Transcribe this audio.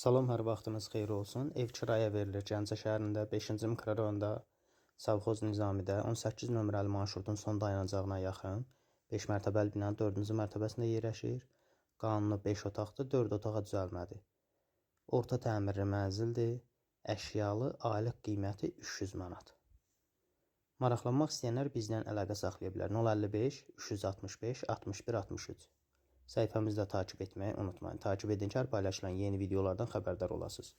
Salam, hər vaxtınız xeyir olsun. Ev kiraya verilir Gəncə şəhərində 5-ci mikrorayonda Savxoz Nizamidə 18 nömrəli marşrutun son dayanacağına yaxın 5 mərtəbəli binanın 4-cü mərtəbəsində yerləşir. Qanunu 5 otaqlı 4 otağa düzəlmədir. Orta təmirli mənzildir. Əşyalı aylıq qiyməti 300 manat. Maraqlanmaq istəyənlər bizlə əlaqə saxlaya bilər. 055 365 61 63. Sayfamızda takip etmeyi unutmayın. Takip edin ki paylaşılan yeni videolardan xəbərdar olasınız.